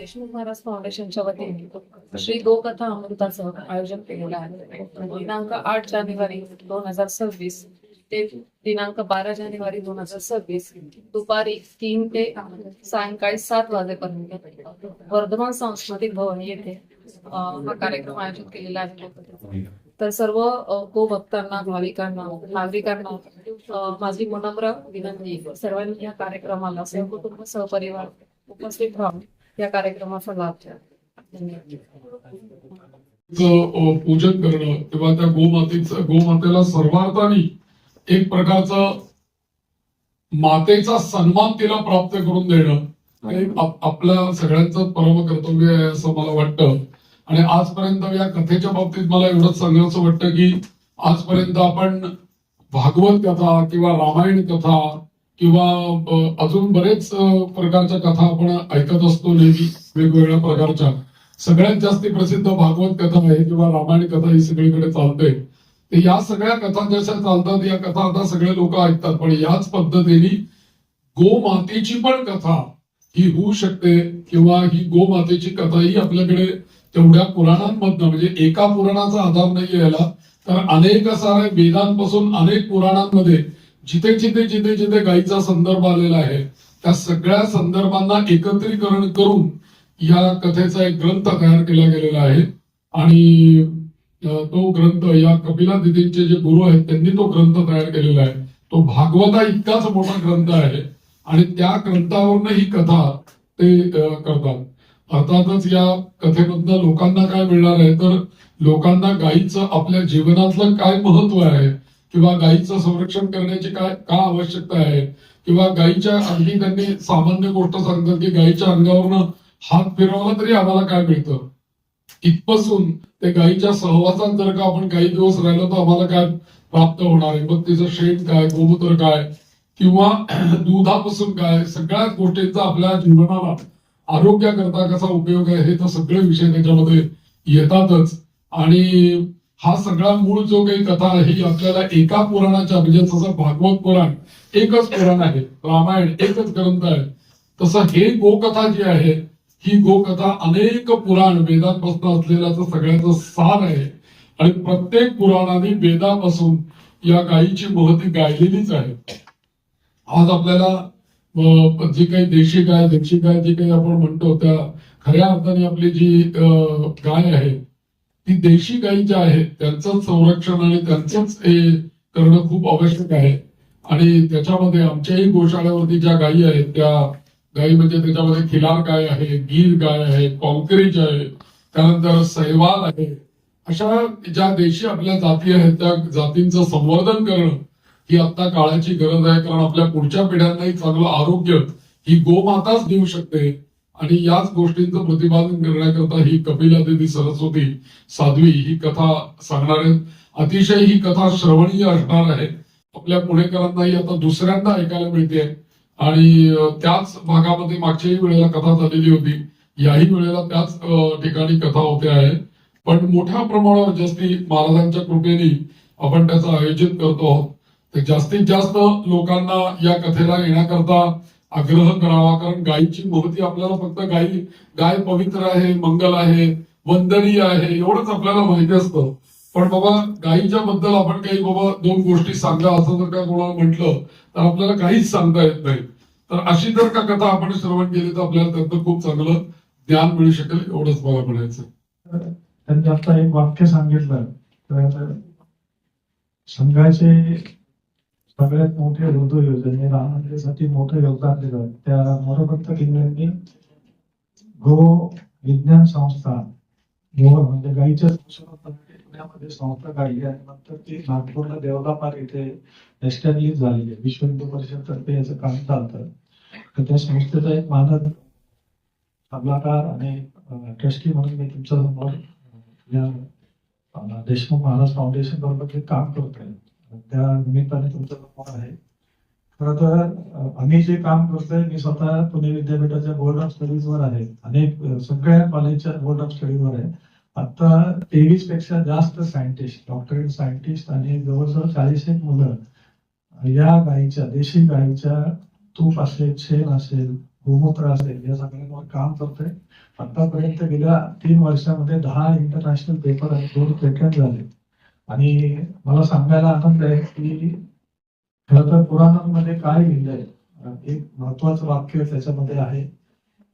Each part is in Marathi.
देशमुख महाराज फाउंडेशनच्या वतीने श्री गोकथा अमृताचं आयोजन केलेलं आहे. दिनांक आठ जानेवारी दोन हजार सव्वीस ते दिनांक बारा जानेवारी दोन हजार सव्वीस दुपारी तीन ते सायंकाळी सात वाजेपर्यंत वर्धमान सांस्कृतिक भवन येथे हा कार्यक्रम आयोजित केलेला आहे. तर सर्व गो गोभक्तांना भाविकांना नागरिकांना माझी मनम्र विनंती. सर्वांनी या कार्यक्रमाला सहकुटुंब सहपरिवार उपस्थित राहून या कार्यक्रमाचा लाभ घ्या. पूजन करणं किंवा त्या गोमातेचं गोमातेला सर्वार्थाने एक प्रकारचं मातेचा सन्मान तिला प्राप्त करून देणं हे आप- आपल्या सगळ्यांचं परम कर्तव्य आहे असं मला वाटतं. आणि आजपर्यंत या कथेच्या बाबतीत मला एवढंच सांगायचं वाटतं की आजपर्यंत आपण भागवत कथा किंवा रामायण कथा किंवा अजून बरेच प्रकारच्या कथा आपण ऐकत असतो नेहमी वेगवेगळ्या प्रकारच्या. सगळ्यात जास्ती प्रसिद्ध भागवत कथा आहे किंवा रामायण कथा ही सगळीकडे चालते. या सगळ्या कथा जशा चालतात या कथा आता सगळे लोक ऐकतात. पण याच पद्धतीने गोमातेची पण कथा ही होऊ शकते किंवा ही गोमातेची कथा ही आपल्याकडे तेवढ्या पुराणांमधनं म्हणजे एका पुराणाचा आधार नाही यायला तर अनेक साऱ्या वेदांपासून अनेक पुराणांमध्ये जिथे जिथे जिथे जिथे गायीचा संदर्भ आलेला आहे त्या सगळ्या संदर्भांना एकत्रीकरण करून या कथेचा एक ग्रंथ तयार केला गेलेला आहे. आणि तो ग्रंथ या कपिला दिदींचे जे गुरु आहेत त्यांनी तो ग्रंथ तयार केलेला आहे. तो भागवता इतकाच मोठा ग्रंथ आहे. आणि त्या ग्रंथावरनं ही कथा ते करतात. अर्थातच या कथेमधनं लोकांना काय मिळणार आहे? तर लोकांना गायीचं आपल्या जीवनातलं काय महत्त्व आहे? किंवा गायीचं संरक्षण करण्याची काय का आवश्यकता आहे? किंवा गायीच्या अगदी त्यांनी सामान्य गोष्ट सांगतात की गायीच्या अंगावरनं हात फिरवला तरी आम्हाला काय मिळतं? इथपासून ते गायीच्या सहवासात जर का आपण काही दिवस राहिलो तर आम्हाला काय प्राप्त होणार आहे? मग तिचं शेण काय गोमूत्र काय? किंवा दुधापासून काय? सगळ्याच गोष्टींचा आपल्या जीवनाला आरोग्याकरता कसा उपयोग आहे हे तर सगळे विषय त्याच्यामध्ये येतातच. आणि हा सगळा मूळ जो काही कथा आहे ही आपल्याला एका पुराणाच्या म्हणजे जसं भागवत पुराण एकच पुराण आहे रामायण एकच ग्रंथ आहे. तसं हे गोकथा जी आहे ही गोकथा अनेक पुराण वेदांपासून असलेल्याचं सगळ्याचं सार आहे. आणि प्रत्येक पुराणाने वेदापासून या गायीची महती गायलेलीच आहे. आज आपल्याला जी काही देशी गाय देशी गाय जी काही आपण म्हणतो त्या खऱ्या अर्थाने आपली जी गाय आहे ती देशी गायी ज्या आहेत त्यांचं संरक्षण आणि त्यांचंच हे करणं खूप आवश्यक आहे. आणि त्याच्यामध्ये आमच्याही गोशाळ्यावरती ज्या गायी आहेत त्या गायी म्हणजे त्याच्यामध्ये खिलार गाय आहे गीर गाय आहे कॉन्क्रीज आहे त्यानंतर सहवाल आहे. अशा ज्या देशी आपल्या जाती आहेत त्या जातींचं संवर्धन करणं ही आता काळाची गरज आहे कारण आपल्या पुढच्या पिढ्यांनाही चांगलं आरोग्य ही गोमाताच देऊ शकते. आणि याच गोष्टींचं प्रतिपादन करण्याकरता ही कपिला देवी सरस्वती साध्वी ही कथा सांगणार आहेत. अतिशय ही कथा श्रवणीय असणार आहे. आपल्या पुणेकरांनाही आता दुसऱ्यांदा ऐकायला मिळते. आणि त्याच भागामध्ये मागच्याही वेळेला कथा झालेली होती. याही वेळेला त्याच ठिकाणी कथा होते आहे. पण मोठ्या प्रमाणावर जास्ती महाराजांच्या कृपेने आपण त्याचं आयोजित करतो आहोत. तर जास्तीत जास्त लोकांना या कथेला येण्याकरता आग्रह करावा कारण गायीची महती आपल्याला फक्त गायी गाय पवित्र आहे मंगल आहे वंदनीय आहे एवढंच आपल्याला माहिती असतं. पण बाबा गायीच्या बद्दल आपण काही बाबा दोन गोष्टी सांगा असं जर का कोणाला म्हटलं तर आपल्याला काहीच सांगता येत नाही. तर अशी जर का कथा आपण श्रवण केली तर आपल्याला त्यातनं खूप चांगलं ज्ञान मिळू शकेल एवढंच मला म्हणायचं त्यांनी आता एक वाक्य सांगितलं. तर संघाचे सगळ्यात मोठे हृदय योजने राममंदिरासाठी मोठं योगदान दिलं. त्या मोरभक्त किल्ल्यांनी गो विज्ञान संस्था गो म्हणजे गाईच्या पुण्यामध्ये संस्था काढली आणि नंतर ती नागपूरला देवलापार इथे एस्टॅब्लिश झालेली आहे. विश्व हिंदू परिषद तर्फे याचं काम चालतं. तर त्या संस्थेचा एक मानद सल्लागार आणि ट्रस्टी म्हणून मी तुमच्यासमोर या देशमुख महाराज फाउंडेशन बरोबर जे काम करतोय. त्या निमित्ताने तुमच्यासमोर आहे. खरं तर आम्ही जे काम करतोय मी स्वतः पुणे विद्यापीठाच्या बोर्ड ऑफ स्टडीज वर आहे. अनेक सगळ्या कॉलेजच्या बोर्ड ऑफ स्टडीज वर आहे. आता तेवीसपेक्षा जास्त सायंटिस्ट डॉक्टरेट सायंटिस्ट आणि जवळजवळ चाळीस एक मुलं या गायीच्या देशी गायीच्या तूप असेल शेण असेल गोमूत्र असेल या सगळ्यांवर काम करतोय. आतापर्यंत गेल्या तीन वर्षामध्ये दहा इंटरनॅशनल पेपर आणि दोन पेटंट झाले. आणि मला सांगायला आनंद आहे की खरं तर पुराणांमध्ये काय लिहिलंय एक महत्वाचं वाक्य त्याच्यामध्ये आहे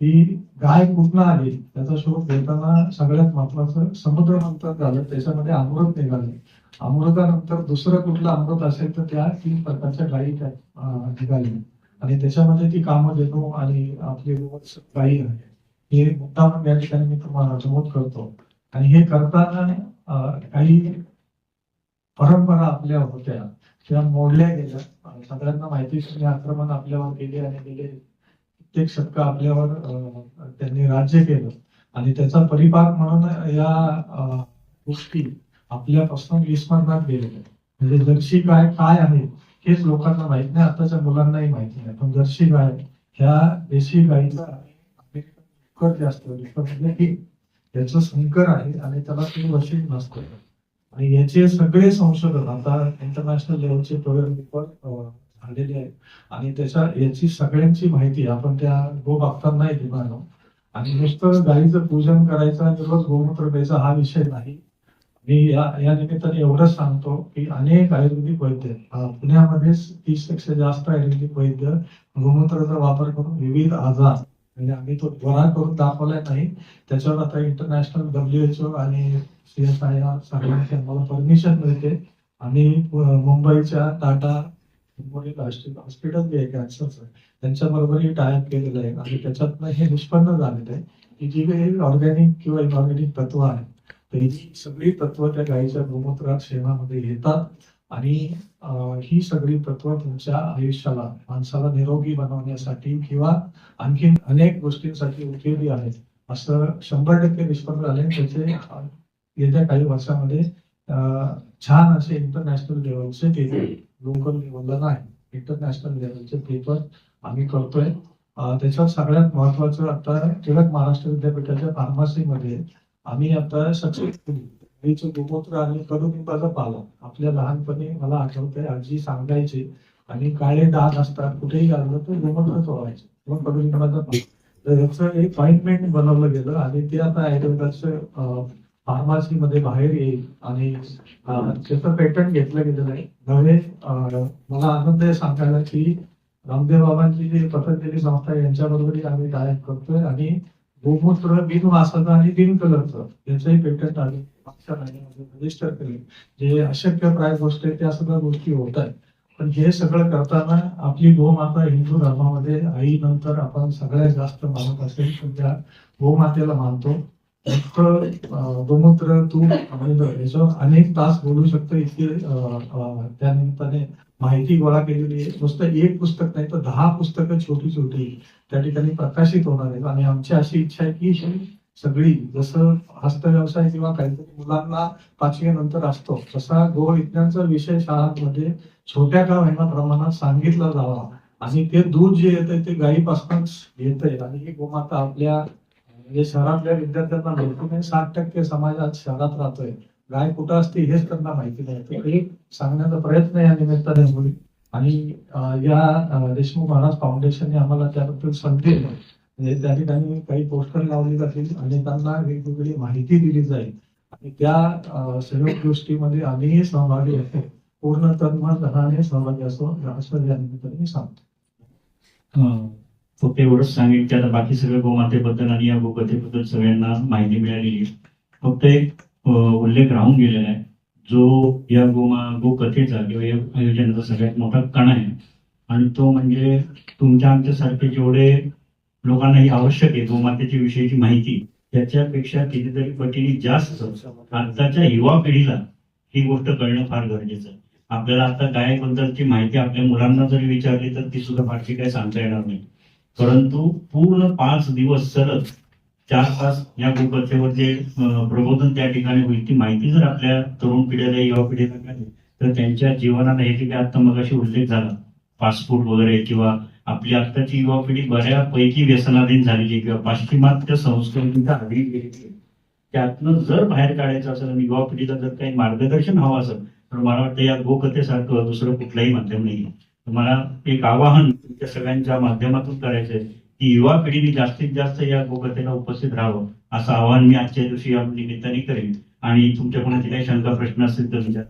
की गाय कुठनं आली? त्याचा शोध घेताना सगळ्यात महत्वाचं समुद्र मंथन झालं त्याच्यामध्ये अमृत निघाले. अमृतानंतर दुसरं कुठलं अमृत असेल तर त्या तीन प्रकारच्या गायी निघाली आणि त्याच्यामध्ये ती कामधेनू आणि आपली गायी आहे. हे मुद्दाम या ठिकाणी मी तुम्हाला नमूद करतो. आणि हे करताना काही परंपरा आपल्या होत्या. त्या मोडल्या गेल्या. सगळ्यांना माहिती आक्रमण आपल्यावर केले आणि गेले कित्येक शतक आपल्यावर अं, त्यांनी राज्य केलं. आणि त्याचा परिपाक म्हणून या गोष्टी आपल्यापासून विस्मरणात गेलेल्या म्हणजे जर्शी गाय काय आहे हेच लोकांना माहीत नाही. आताच्या मुलांनाही माहिती नाही. पण जर्शी गाय ह्या देशी गायीचा कर जास्त म्हणजे की याचं संकर आहे आणि त्याला तुम्ही वशील नसतं आणि याचे सगळे संशोधन आता इंटरनॅशनल लेवलचे पेपर झालेले आहेत. आणि त्याच्या याची सगळ्यांची माहिती आपण त्या गो भक्तांनाही देणार आणि नुसतं गाईचं पूजन करायचं किंवा गोमूत्र प्यायचा हा विषय नाही. मी या या निमित्ताने एवढंच सांगतो की अनेक आयुर्वेदिक वैद्य पुण्यामध्ये पुण्यामध्येच तीसपेक्षा जास्त आयुर्वेदिक वैद्य गोमूत्राचा वापर करून विविध आजार म्हणजे आम्ही तो बरा करून दाखवलाय नाही. त्याच्यावर आता इंटरनॅशनल डब्ल्यूएचओ आणि सीएसआय सगळ्यांची आम्हाला परमिशन मिळते. आम्ही मुंबईच्या टाटा मेमोरियल हॉस्पिटल जे आहे कॅन्सरचं त्यांच्या बरोबरही टायप केलेलं आहे. आणि त्याच्यातनं हे निष्पन्न झालेलं आहे की जी काही ऑर्गॅनिक किंवा इनऑर्गॅनिक तत्व आहे तर ही सगळी तत्व त्या गायीच्या गोमूत्रात शेणामध्ये येतात. आणि ही सगळी तत्व तुमच्या आयुष्याला माणसाला निरोगी बनवण्यासाठी किंवा आणखीन अनेक गोष्टींसाठी उपयोगी आहेत. असं शंभर टक्के निष्पन्न झाले त्याचे येत्या काही वर्षामध्ये छान असे इंटरनॅशनल लेवलचे पेपर लोकल लेवलला नाही इंटरनॅशनल लेवलचे पेपर आम्ही करतोय. त्याच्यात सगळ्यात महत्वाचं आता टिळक महाराष्ट्र विद्यापीठाच्या फार्मसीमध्ये आम्ही आता सक्सेसफुली गाईचं गोमूत्र आणि कडुनिंबाचा पाला आपल्या लहानपणी मला आठवतंय आजी सांगायची आणि काळे डाग असतात कुठेही आलं तर गोमूत्र चोळायचे किंवा कडुनिंबाचा पाला तर याचं एक ऑइंटमेंट बनवलं गेलं आणि ते आता आयुर्वेदाचं फार्मसी मध्ये बाहेर येईल आणि त्याचं पेटंट घेतलं गेलेलं आहे. नव्हे मला आनंद आहे सांगायला की रामदेव बाबांची जी पतंजली संस्था यांच्याबरोबरही आम्ही डायरेक्ट करतोय आणि गोमूत्र बिन वासाचं आणि बिन कलरचं याचंही पेटंट आले मागच्या महिन्यामध्ये रजिस्टर केले. जे अशक्य प्राय गोष्ट आहे त्या सगळ्या गोष्टी होत आहेत. पण हे सगळं करताना आपली गोमाता हिंदू धर्मामध्ये आई नंतर आपण सगळ्यात जास्त मानत असेल तर त्या गोमातेला मानतो. गोमूत्र तूप याच्यावर अनेक तास बोलू शकतो इतके त्या निमित्ताने माहिती गोळा केलेली आहे. नुसतं एक पुस्तक नाही तर दहा पुस्तकं छोटी छोटी त्या ठिकाणी प्रकाशित होणार आहेत. आणि आमची अशी इच्छा आहे की सगळी जसं हस्तव्यवसाय किंवा काहीतरी मुलांना पाचवी नंतर असतो तसा गोविज्ञानचा विषय शाळांमध्ये छोट्या का होईना प्रमाणात सांगितला जावा. आणि ते दूध जे येतंय ते गायीपासूनच आहे आणि ही गोमाता आपल्या म्हणजे शहरातल्या विद्यार्थ्यांना भरपूर साठ टक्के समाजात शहरात राहतोय. गाय कुठं असते हेच त्यांना माहिती नाही. तर एक सांगण्याचा प्रयत्न या निमित्ताने होईल. आणि या देशमुख महाराज फाउंडेशनने आम्हाला त्याबद्दल संधी म्हणजे त्या ठिकाणी काही पोस्टर लावले जातील आणि त्यांना वेगवेगळी माहिती दिली जाईल. आणि त्या सर्व गोष्टीमध्ये आम्हीही सहभागी असतो पूर्ण तन्म धनाने सहभागी असो असं या निमित्ताने मी सांगतो. फक्त एवढंच सांगेन की आता बाकी सगळं गोमातेबद्दल आणि या गोकथेबद्दल सगळ्यांना माहिती मिळालेली फक्त एक उल्लेख राहून गेलेला आहे. जो या गोमा गोकथेचा किंवा या आयोजनाचा सगळ्यात मोठा कणा आहे. आणि तो म्हणजे तुमच्या आमच्यासारखे जेवढे लोकांना ही आवश्यक आहे गोमातेच्या विषयीची माहिती त्याच्यापेक्षा कितीतरी पटीने जास्त आताच्या युवा पिढीला ही गोष्ट कळणं फार गरजेचं आहे. आपल्याला आता गायबद्दलची माहिती आपल्या मुलांना जरी विचारली तर ती सुद्धा फारशी काही सांगता येणार नाही. परंतु पूर्ण पाच दिवस सलग चार तास या गोकथेवर जे प्रबोधन त्या ठिकाणी होईल ती माहिती जर आपल्या तरुण पिढीला युवा पिढीला मिळाली तर त्यांच्या जीवनाला हे जे काही आता मगाशी उल्लेख झाला. फास्ट फूड वगैरे किंवा आपली आत्ताची युवा पिढी बऱ्यापैकी व्यसनाधीन झालेली किंवा पाश्चिमात्य संस्कृतीचा अधीन गेलेली त्यातनं जर बाहेर काढायचं असेल आणि युवा पिढीला जर काही मार्गदर्शन हवं असेल तर मला वाटतं या गोकथेसारखं दुसरं कुठलंही माध्यम नाही मला एक आवाहन तुमच्या सगळ्यांच्या माध्यमातून करायचं आहे की युवा पिढीने जास्तीत जास्त या गोकथेला उपस्थित राहावं असं आवाहन मी आजच्या दिवशी या निमित्ताने करेन. आणि तुमच्या कोणाची काही शंका प्रश्न असेल तर विचार